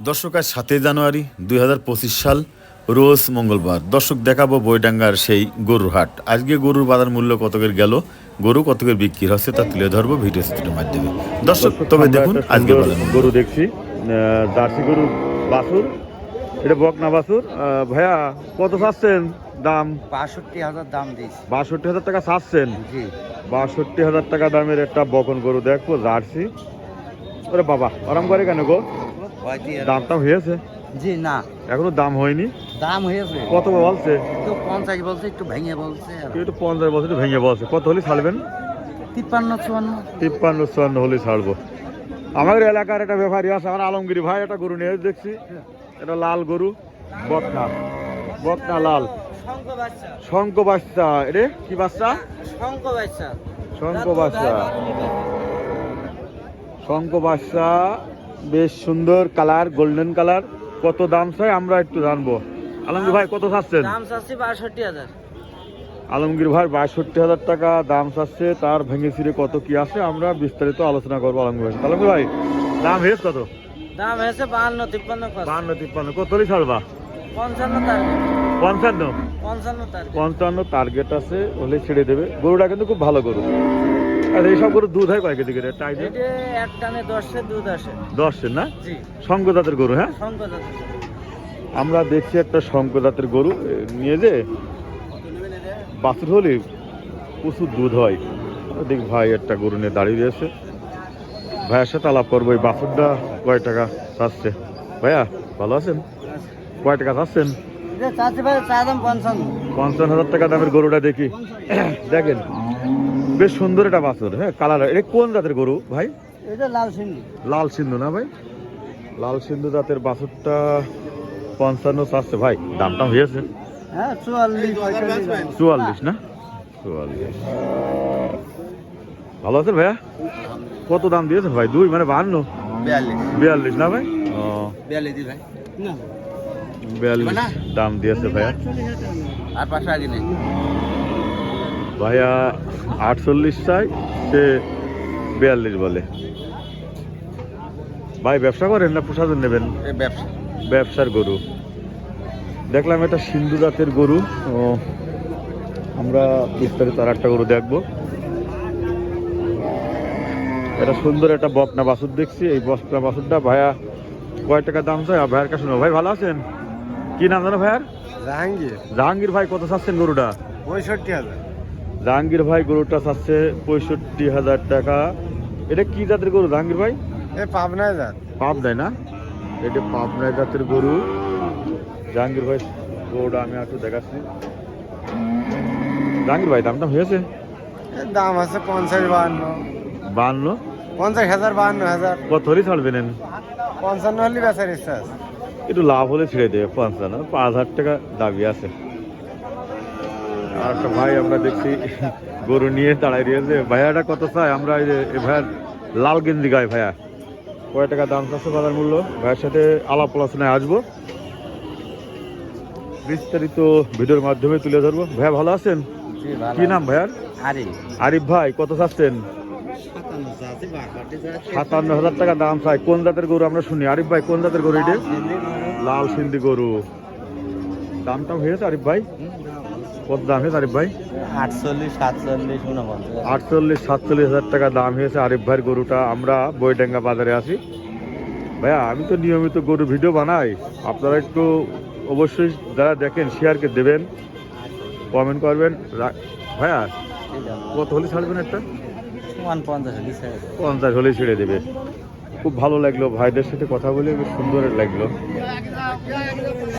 দর্শক আজ সাতই জানুয়ারি দুই হাজার পঁচিশ সাল রোজ মঙ্গলবার। দর্শক দেখাবো বইডাঙ্গার সেই গরুর হাট। আজকে গরুর বাজার মূল্য কতকের গেল গরু কতকের বিক্রি হচ্ছে তা তুলে ধরবো ভিডিও চিত্রের মাধ্যমে। দর্শক তবে দেখুন আজকে গরু দেখছি জার্সি গরু বাছুর। এটা বকনা বাছুর। আহ, ভাইয়া কত চাচ্ছেন দাম? বাষট্টি হাজার দাম দিয়েছি। বাষট্টি হাজার টাকা চাচ্ছেন? জি। বাষট্টি হাজার টাকা দামের একটা বকন গরু দেখব জার্সি। ওরে বাবা আরাম করে কেন গো? দামটা হয়েছে? জি না। এখনও দাম হয়নি? দাম হয়েছে। কত বলছে? একটু পঞ্চাশ বলছে একটু ভেঙে বলছে একটু পঞ্চাশ বছর একটু ভেঙে বলছে। কত হলে ছাড়বেন? তিপ্পান্ন চুয়ান্ন। তিপ্পান্ন চুয়ান্ন হলে ছাড়বো। আমাদের এলাকার একটা ব্যাপারী আছে আমার আলমগিরি ভাই একটা গরু নিয়ে দেখছি। এটা লাল গরু বকনা বকনা লাল। শঙ্খ বাচ্চা। শঙ্খ বাচ্চা। এটা কি বাচ্চা? শঙ্খ বাচ্চা। শঙ্খ বাচ্চা। শঙ্খ বাচ্চা। বেশ সুন্দর কালার গোল্ডেন কালার। কত দাম চাই? আমরা একটু জানব। আলমগীর ভাই কত চাচ্ছেন? দাম চাচ্ছি বাষট্টি হাজার। আলমগীর ভাই বাষট্টি হাজার টাকা দাম চাচ্ছে। তার ভেঙে ছিঁড়ে কত কি আছে আমরা বিস্তারিত আলোচনা করব আলমগীর ভাই আলমগীর ভাই দাম হেস কত? দাম হয়েছে বাহান্ন তিপ্পান্ন কত? তিপ্পান্ন। কত ছাড়বা? পঞ্চান্ন পঞ্চান্ন? পঞ্চান্ন টার্গেট আছে হলে ছেড়ে দেবে। গরুটা কিন্তু খুব ভালো গরু। আর এইসব গরু দুধ হয় দিকে টাইটে এটা এক টানে দশের দুধ আসে। দশের না? জাতের গরু হ্যাঁ? আমরা দেখছি একটা জাতের গরু নিয়ে যে বাছুর হলে প্রচুর দুধ হয়। দেখ ভাই একটা গরু নিয়ে দাঁড়িয়ে রয়েছে। ভাইয়ের সাথে আলাপ করব এই বাছুরটা কয় টাকা চাচ্ছে? ভাইয়া ভালো আছেন? কয় টাকা চাচ্ছেন? পঞ্চান্ন। হাজার টাকা দামের গরুটা দেখি। দেখেন। বেশ সুন্দর একটা বাছুর হ্যাঁ কালার এটা কোন জাতের গরু ভাই? এটা লাল সিন্ধি। লাল সিন্ধু না ভাই? লাল সিন্ধু জাতের বাছুরটা পঞ্চান্ন চাচ্ছে ভাই দামটা হয়েছে। হ্যাঁ চুয়াল্লিশ চুয়াল্লিশ না? চুয়াল্লিশ। ভালো আছেন ভাইয়া? কত দাম দিয়েছেন ভাই? দুই মানে বাহান্ন? বিয়াল্লিশ। বিয়াল্লিশ না ভাই? ও। বিয়াল্লিশ ভাই। বিয়াল্লিশ দাম দিয়েছে ভাইয়া। আর পাঁচশো আগে নেই। ভাইয়া আটচল্লিশ চাই সে বিয়াল্লিশ বলে। ভাই ব্যবসা করেন না প্রসাদন নেবেন? ব্যবসার গরু। দেখলাম এটা সিন্ধু জাতের গরু। ও আমরা বিস্তারিত আর একটা গরু দেখব। এটা সুন্দর একটা বকনা বাছুর দেখছি। এই বকনা বাছুরটা ভাইয়া কয় টাকা দাম চাই আর ভাইয়ের কাছে। ভাই ভালো আছেন? কি নাম জানো ভাইয়ার? জাহাঙ্গীর। জাহাঙ্গীর ভাই কত চাচ্ছেন গরুটা? পঁয়ষট্টি হাজার। জাহাঙ্গীর ভাই গরুটা চাচ্ছে পঁয়ষট্টি হাজার টাকা। এটা কি জাতের গরু জাহাঙ্গীর ভাই? এ পাবনা যাত পাপ দেয় না? এটা পাবনা জাতের গরু। জাহাঙ্গীর ভাই গরুটা আমি একটু দেখাচ্ছি। জাহাঙ্গীর ভাই দামটা হয়েছে? দাম আছে পঞ্চাশ বাহান্ন। বাহান্ন? পঞ্চাশ হাজার বাহান্ন হাজার। কত হলে ছাড়বেন পঞ্চান্ন হলে বেচার ইচ্ছা আছে। একটু লাভ হলে ছেড়ে দেবে পঞ্চান্ন। পাঁচ হাজার টাকা দাবি আছে। আর একটা ভাই আমরা দেখছি গরু নিয়ে দাঁড়াই রয়েছে। ভাইয়াটা কত চাই আমরা এই যে ভাইয়ার লাল গেঞ্জি গায়ে ভাইয়া। কয় টাকা দাম চাচ্ছে বাজার মূল্য? ভাইয়ের সাথে আলাপ আলোচনায় আসব। বিস্তারিত ভিডিওর মাধ্যমে তুলে ধরবো। ভাইয়া ভালো আছেন? কি নাম ভাইয়ার? আরিফ ভাই কত চাচ্ছেন? সাতান্ন হাজার টাকা দাম চাই কোন জাতের গরু আমরা শুনি? আরিফ ভাই কোন জাতের গরু এটা? লাল সিন্ধি গরু। দামটা হয়েছে আরিফ ভাই? কত দাম হয়েছে আরিফ ভাই? আটচল্লিশ সাতচল্লিশ উনপঞ্চাশ আটচল্লিশ সাতচল্লিশ হাজার টাকা দাম হয়েছে আরিফ ভাইয়ের গরুটা। আমরা বইডাঙ্গা বাজারে আছি। ভাইয়া আমি তো নিয়মিত গরু ভিডিও বানাই। আপনারা একটু অবশ্যই যারা দেখেন শেয়ারকে দেবেন কমেন্ট করবেন। ভাইয়া কত হলে ছাড়বেন একটা? পঞ্চাশ হলে ছেড়ে দেবে। খুব ভালো লাগল ভাইদের সাথে কথা বলে বেশ সুন্দর লাগল।